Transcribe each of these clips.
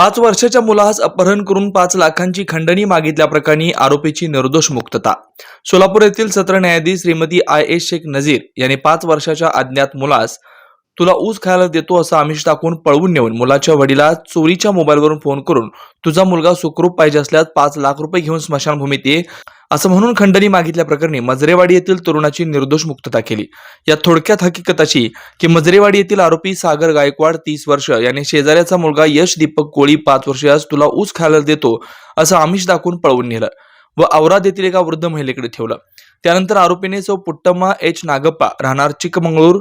पाच वर्षाच्या मुलास अपहरण करून पाच लाखांची खंडणी मागितल्याप्रकरणी आरोपीची निर्दोष मुक्तता. सोलापूर येथील सत्र न्यायाधीश श्रीमती आय ए शेख नझीर यांनी पाच वर्षाच्या अज्ञात मुलास तुला ऊस खायला देतो असं आमिष टाकून पळवून नेऊन मुलाच्या वडिला चोरीच्या मोबाईलवरून फोन करून तुझा मुलगा सुखरूप पाहिजे असल्यास पाच लाख रुपये घेऊन स्मशानभूमीत ये. असं म्हणून खंडणी मागितल्याप्रकरणी मजरेवाडी येथील तरुणाची निर्दोष मुक्तता केली. या थोडक्यात हकीकत अशी की मजरेवाडी येथील आरोपी सागर गायकवाड तीस वर्ष याने शेजाऱ्याचा मुलगा यश दीपक कोळी पाच वर्ष आज तुला ऊस खायला देतो असं आमिष दाखवून पळवून नेलं व औराद येथील एका वृद्ध महिलेकडे ठेवलं. त्यानंतर आरोपीने सौ पुट्टम्मा एच नागप्पा राहणार चिकमंगळूर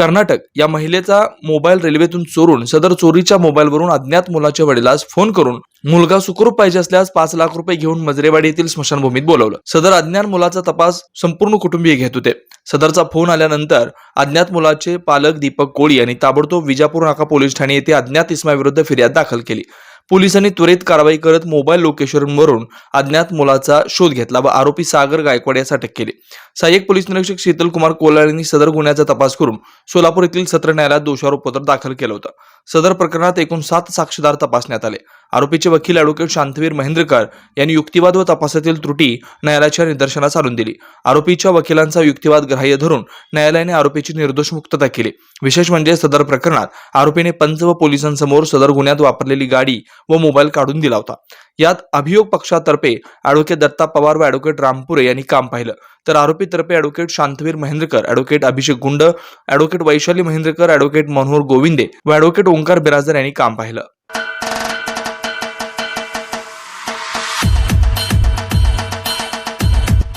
कर्नाटक या महिलेचा मोबाईल रेल्वेतून चोरून सदर चोरीच्या मोबाईलवरून अज्ञात मुलाच्या वडिलास फोन करून मुलगा सुखरूप पाहिजे असल्यास पाच लाख रुपये घेऊन मजरेवाडी येथील स्मशानभूमीत बोलवलं. सदर अज्ञात मुलाचा तपास संपूर्ण कुटुंबीय घेत होते. सदरचा फोन आल्यानंतर अज्ञात मुलाचे पालक दीपक कोळी यांनी ताबडतोब विजापूर नाका पोलीस ठाणे येथे अज्ञात इस्माविरुद्ध फिर्याद दाखल केली. पोलिसांनी त्वरित कारवाई करत मोबाईल लोकेशनवरून अज्ञात मुलाचा शोध घेतला व आरोपी सागर गायकवाड यास अटक केली. सहाय्यक पोलीस निरीक्षक शीतल कुमार कोलाळ यांनी सदर गुन्ह्याचा तपास करून सोलापूर येथील सत्र न्यायालयात दोषारोपपत्र दाखल केलं होतं. सदर प्रकरणात एकूण सात साक्षीदार तपासण्यात आले. आरोपीचे वकील ॲडव्होकेट शांतवीर महेंद्रकर यांनी युक्तिवाद व तपासातील त्रुटी न्यायालयाच्या निदर्शनास आणून दिली. आरोपीच्या वकिलांचा युक्तिवाद ग्राह्य धरून न्यायालयाने आरोपीची निर्दोष मुक्तता केली. विशेष म्हणजे सदर प्रकरणात आरोपीने पंच व पोलिसांसमोर सदर गुन्ह्यात वापरलेली गाडी व मोबाईल काढून दिला होता. यात अभियोग पक्षातर्फे ॲडव्होकेट दत्ता पवार व ॲडव्होकेट रामपुरे यांनी काम पाहिलं. तर आरोपीतर्फे advocate Shantveer Mahendrakar advocate Abhishek Gund advocate Vaishali Mahendrakar advocate Manohar Govinde व ॲडव्होकेट ओंकार बिराजदार यांनी काम पाहिलं.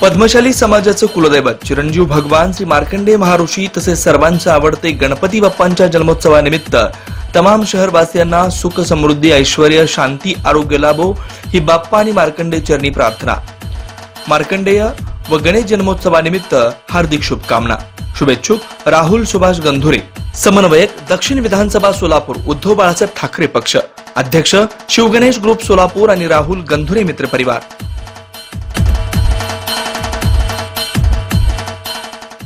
पद्मशाली समाजाचं कुलदैवत चिरंजीव भगवान श्री मार्कंडेय महाऋषी तसेच सर्वांचे आवडते गणपती बाप्पांच्या जन्मोत्सवानिमित्त तमाम शहरवासियांना सुख समृद्धी ऐश्वर शांती आरोग्य लाभो ही बाप्पा आणि मार्कंडेय चरणी प्रार्थना. मार्कंडेय व गणेश जन्मोत्सवानिमित्त हार्दिक शुभकामना. शुभेच्छुक राहुल सुभाष गंधुरे. समन्वयक दक्षिण विधानसभा सोलापूर उद्धव बाळासाहेब ठाकरे पक्ष. अध्यक्ष शिवगणेश ग्रुप सोलापूर आणि राहुल गंधुरे मित्र परिवार.